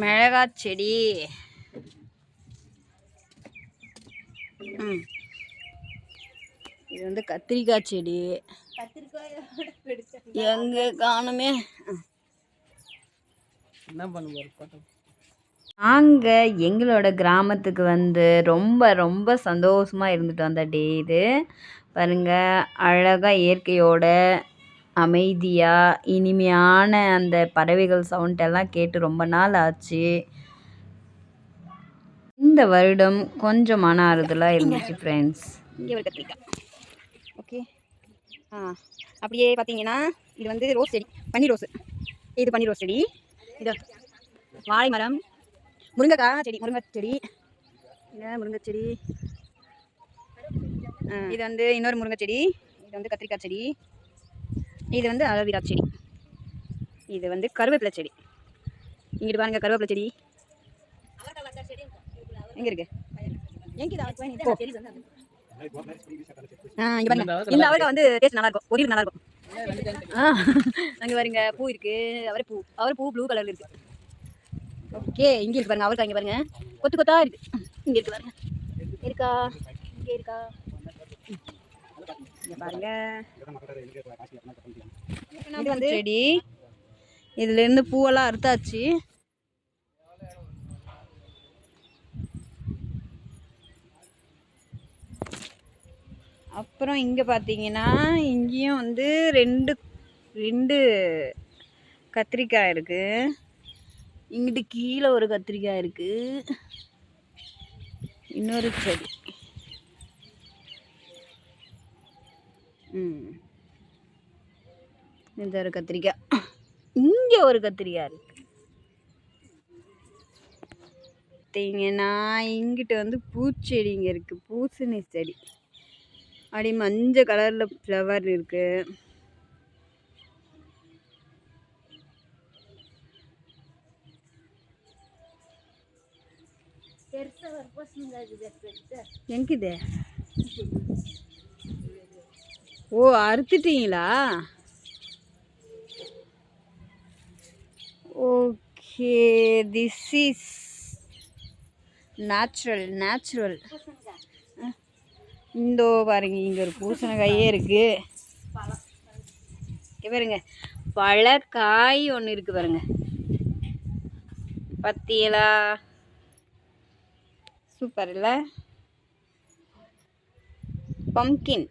மிளகா செடி. இது வந்து கத்திரிக்காய் செடி. எங்கே காணுமே? என்ன நாங்கள் எங்களோட கிராமத்துக்கு வந்து ரொம்ப ரொம்ப சந்தோஷமாக இருந்துட்டு வந்த டே இது. பாருங்க அழகாக இயற்கையோட அமைதியாக இனிமையான அந்த பறவைகள் சவுண்ட் எல்லாம் கேட்டு ரொம்ப நாள் ஆச்சு. இந்த வருடம் கொஞ்சம் மன ஆறுதலாக இருந்துச்சு ஃப்ரெண்ட்ஸ் இங்கே ஒரு கத்திரிக்காய் ஓகே ஆ அப்படியே பார்த்தீங்கன்னா இது வந்து ரோஸ் செடி பன்னீர் ரோஸ் இது பன்னீர் ரோஸ் செடி. இது வாழை மரம் முருங்கைக்காய் செடி முருங்கை செடி. இல்லை முருங்கை செடி. இது வந்து இன்னொரு முருங்கை செடி. இது வந்து கத்திரிக்காய் செடி. இது வந்து அலோவேரா செடி. இது வந்து கருவேப்பிலை செடி. இங்கிட்டு பாருங்க கருவேப்பிலை செடி. எங்கே இருக்கு? இந்த அவரைக்காய் வந்து டேஸ்ட் நல்லா இருக்கும் பொரியல் நல்லா இருக்கும் அங்க பாருங்க பூ இருக்கு. அவரை பூ அவரை பூ ப்ளூ கலர்ல இருக்கு. ஓகே இங்க இருக்கு பாருங்க அவரைக்காய் இங்க பாருங்க. கொத்து கொத்தா இருக்கு. இங்க இருக்கு பாருங்க. இருக்கா? இங்க இருக்கா? இங்க பாருங்க. இது வந்து செடி. இதுலேருந்து பூவெல்லாம் அறுத்தாச்சு. அப்புறம் இங்கே பார்த்தீங்கன்னா இங்கேயும் வந்து ரெண்டு ரெண்டு கத்திரிக்காய் இருக்குது இங்கிட்டு கீழே ஒரு கத்திரிக்காய் இருக்குது இன்னொரு செடி ம் இந்த ஒரு கத்திரிக்காய். இங்கே ஒரு கத்திரிக்காய் இருக்கு. பார்த்தீங்கன்னா இங்கிட்டு வந்து பூச்செடிங்க இருக்கு. பூசணி செடி. அப்படி மஞ்சள் கலரில் ஃப்ளவர் இருக்கு. எங்கிது? ஓ அறுத்துட்டீங்களா? Okay this is natural natural இந்தோ பாருங்க இங்கே ஒரு பூசணிக்காயே இருக்குது இங்க பாருங்க பழக்காய் ஒன்று இருக்குது பாருங்க. பத்தியலா? சூப்பர் இல்லை? பம்கின்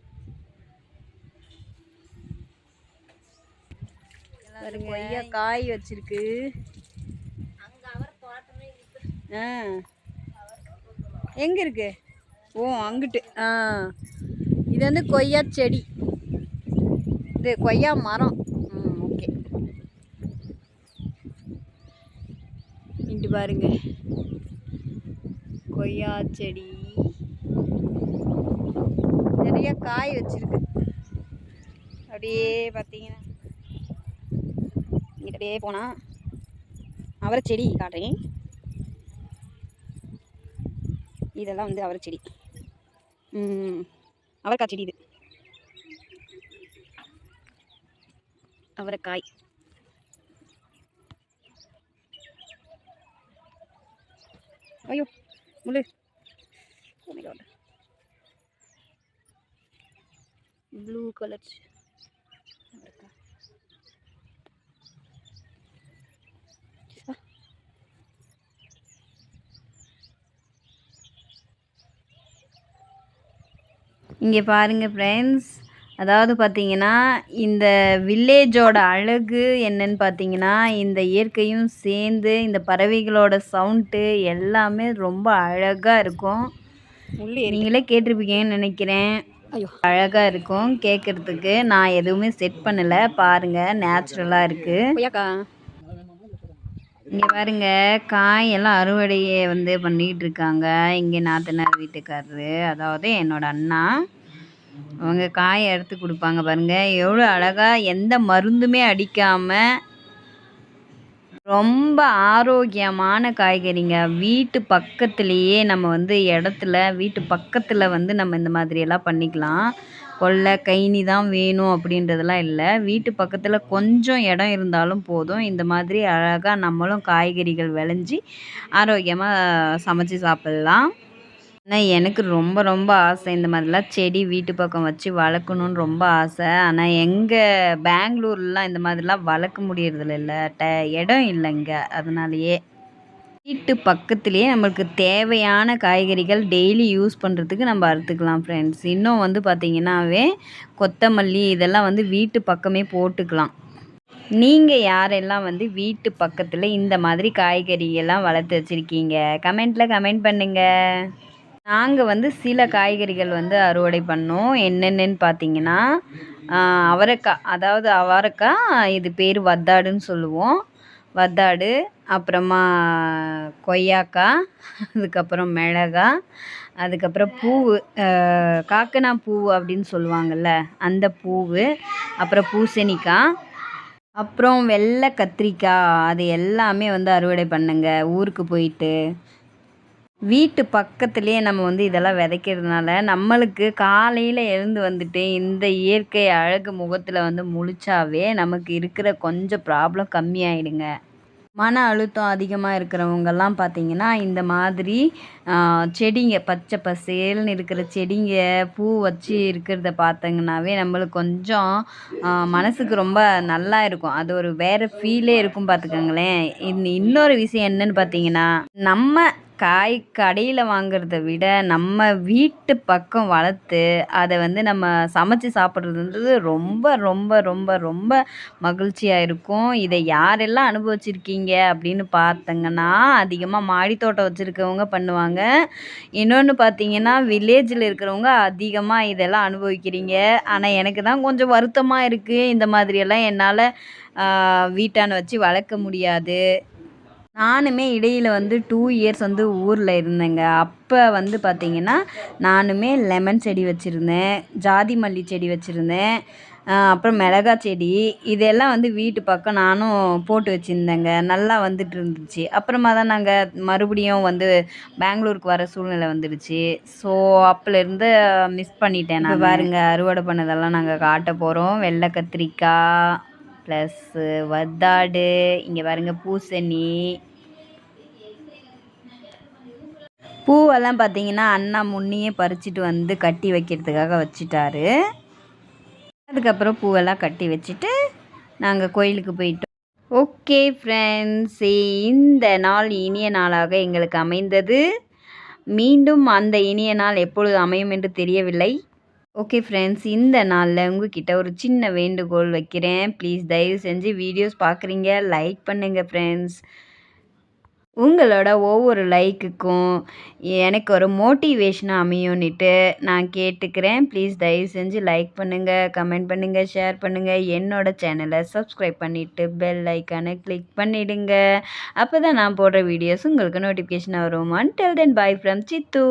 பாருங்க. கொய்யா காய் வச்சிருக்கு. ஆ. எங்க இருக்கு? ஓ அங்கிட்டு. ஆ. இது வந்து கொய்யா செடி. இது கொய்யா மரம். ம் ஓகே. இங்கிட்டு பாருங்க. கொய்யா செடி. நிறைய காய் வச்சிருக்கு. அப்படியே பார்த்தீங்கன்னா இங்கிட்ட அப்படியே அவரை செடி காட்டுறேன். இதெல்லாம் வந்து அவரை செடி. அவரைக்காய் செடி இது. அவரைக்காய். ஐயோ முள்ளு. Oh ப்ளூ கலர் இங்கே பாருங்க ஃப்ரெண்ட்ஸ் அதாவது பார்த்தீங்கன்னா இந்த வில்லேஜோட அழகு என்னன்னு பார்த்தீங்கன்னா இந்த இயற்கையும் சேர்ந்து இந்த பறவைகளோட சவுண்டு எல்லாமே ரொம்ப அழகாக இருக்கும். நீங்களே கேட்டிருப்பீங்கன்னு நினைக்கிறேன். அழகாக இருக்கும் கேட்குறதுக்கு. நான் எதுவுமே செட் பண்ணலை. பாருங்கள் நேச்சுரலாக இருக்குது இங்கே பாருங்க காய் எல்லாம் அறுவடையை வந்து பண்ணிகிட்டு இருக்காங்க இங்கே நாத்தனார் வீட்டுக்காரரு அதாவது என்னோட அண்ணா. அவங்க காயை எடுத்து கொடுப்பாங்க பாருங்க. எவ்வளோ அழகாக எந்த மருந்துமே அடிக்காமல் ரொம்ப ஆரோக்கியமான காய்கறிங்க. வீட்டு பக்கத்துலேயே நம்ம வந்து இடத்துல வீட்டு பக்கத்தில் வந்து நம்ம இந்த மாதிரியெல்லாம் பண்ணிக்கலாம். கொல்லை கைனி தான் வேணும் அப்படின்றதெல்லாம் இல்லை. வீட்டு பக்கத்தில் கொஞ்சம் இடம் இருந்தாலும் போதும். இந்த மாதிரி அழகாக நம்மளும் காய்கறிகள் விளைஞ்சி ஆரோக்கியமாக சமைச்சு சாப்பிட்லாம். ஆனால் எனக்கு ரொம்ப ரொம்ப ஆசை. இந்த மாதிரிலாம் செடி வீட்டு பக்கம் வச்சு வளர்க்கணுன்னு ரொம்ப ஆசை. ஆனால் எங்கள் பெங்களூர்லாம் இந்த மாதிரிலாம் வளர்க்க முடியறதில்ல. ட இடம் இல்லைங்க. அதனாலேயே வீட்டு பக்கத்துலேயே நம்மளுக்கு தேவையான காய்கறிகள் டெய்லி யூஸ் பண்ணுறதுக்கு நம்ம அறுத்துக்கலாம் ஃப்ரெண்ட்ஸ் இன்னும் வந்து பார்த்திங்கன்னாவே கொத்தமல்லி இதெல்லாம் வந்து வீட்டு பக்கமே போட்டுக்கலாம். நீங்கள் யாரெல்லாம் வந்து வீட்டு பக்கத்தில் இந்த மாதிரி காய்கறியெல்லாம் வளர்த்து வச்சுருக்கீங்க? கமெண்ட்டில் கமெண்ட் பண்ணுங்கள் நாங்கள் வந்து சில காய்கறிகள் வந்து அறுவடை பண்ணோம். என்னென்னு பார்த்தீங்கன்னா அவரைக்காய் அதாவது அவரைக்காய் இது பேர் வத்தாடுன்னு சொல்லுவோம். வத்தாடு அப்புறமா கொய்யாக்காய் அதுக்கப்புறம் மிளகா அதுக்கப்புறம் பூவு காக்கனா பூ அப்படின்னு சொல்லுவாங்கள்ல அந்த பூவு அப்புறம் பூசணிக்காய் அப்புறம் வெள்ளை கத்திரிக்காய் அது எல்லாமே வந்து அறுவடை பண்ணுங்கள் ஊருக்கு போயிட்டு. வீட்டு பக்கத்துலேயே நம்ம வந்து இதெல்லாம் விதைக்கிறதுனால நம்மளுக்கு காலையில் எழுந்து வந்துட்டு இந்த இயற்கை அழகு முகத்தில் வந்து முழிச்சாவே நமக்கு இருக்கிற கொஞ்சம் ப்ராப்ளம் கம்மியாயிடுங்க. மன அழுத்தம் அதிகமாக இருக்கிறவங்கெல்லாம் பார்த்திங்கன்னா இந்த மாதிரி செடிங்க பச்சை பசேல்னு இருக்கிற செடிங்க பூ வச்சு இருக்கிறத பார்த்தீங்கன்னாவே நம்மளுக்கு கொஞ்சம் மனசுக்கு ரொம்ப நல்லா இருக்கும். அது ஒரு வேறு ஃபீலே இருக்கும் பார்த்துக்கோங்களேன் இன்னொரு விஷயம் என்னன்னு பார்த்தீங்கன்னா நம்ம காய் கடையில் வாங்கிறத விட நம்ம வீட்டு பக்கம் வளர்த்து அதை வந்து நம்ம சமைச்சு சாப்பிட்றதுன்றது ரொம்ப ரொம்ப ரொம்ப ரொம்ப மகிழ்ச்சியாக இருக்கும். இதை யாரெல்லாம் அனுபவிச்சிருக்கீங்க அப்படின்னு பார்த்தங்கன்னா அதிகமாக மாடி தோட்டம் வச்சுருக்கவங்க பண்ணுவாங்க. இன்னொன்று பார்த்தீங்கன்னா வில்லேஜில் இருக்கிறவங்க அதிகமாக இதெல்லாம் அனுபவிக்கிறீங்க. ஆனால் எனக்கு தான் கொஞ்சம் வருத்தமாக இருக்குது இந்த மாதிரியெல்லாம் என்னால் வீட்டான வச்சு வளர்க்க முடியாது. நானுமே இடையில் வந்து டூ இயர்ஸ் வந்து ஊரில் இருந்தேங்க. அப்போ வந்து பார்த்திங்கன்னா நானுமே லெமன் செடி வச்சுருந்தேன் ஜாதி மல்லி செடி வச்சுருந்தேன் அப்புறம் மிளகா செடி இதெல்லாம் வந்து வீட்டு பக்கம் நானும் போட்டு வச்சுருந்தேங்க. நல்லா வந்துட்டு இருந்துச்சு. அப்புறமா தான் நாங்கள் மறுபடியும் வந்து பெங்களூருக்கு வர சூழ்நிலை வந்துடுச்சு. ஸோ அப்போலேருந்து மிஸ் பண்ணிட்டேன் நான். பாருங்க அறுவடை பண்ணதெல்லாம் நாங்கள் காட்ட போகிறோம் வெள்ளை கத்திரிக்காய் ப்ளஸ்ஸு uh, வத்தாடு இங்கே பாருங்க பூசணி. பூவெல்லாம் பார்த்தீங்கன்னா அண்ணா முன்னையே பறிச்சிட்டு வந்து கட்டி வைக்கிறதுக்காக வச்சிட்டாரு. அதுக்கப்புறம் பூவெல்லாம் கட்டி வச்சுட்டு நாங்கள் கோயிலுக்கு போயிட்டோம். ஓகே ஃப்ரெண்ட்ஸ் இந்த நாள் இனிய நாளாக எங்களுக்கு அமைந்தது. மீண்டும் அந்த இனிய நாள் எப்பொழுது அமையும் என்று தெரியவில்லை. ஓகே ஃப்ரெண்ட்ஸ் இந்த நாளில் உங்ககிட்ட ஒரு சின்ன வேண்டுகோள் வைக்கிறேன். ப்ளீஸ் தயவு செஞ்சு வீடியோஸ் பார்க்குறீங்க லைக் பண்ணுங்கள் ஃப்ரெண்ட்ஸ் உங்களோட ஒவ்வொரு லைக்குக்கும் எனக்கு ஒரு மோட்டிவேஷனாக அமையும்னுட்டு நான் கேட்டுக்கிறேன். ப்ளீஸ் தயவு செஞ்சு லைக் பண்ணுங்கள் கமெண்ட் பண்ணுங்கள் ஷேர் பண்ணுங்கள் என்னோடய சேனலை சப்ஸ்கிரைப் பண்ணிவிட்டு பெல் ஐக்கானை கிளிக் பண்ணிவிடுங்க அப்போ தான் நான் போடுற வீடியோஸ் உங்களுக்கு நோட்டிஃபிகேஷன் வரும் until then bye from Sidhu.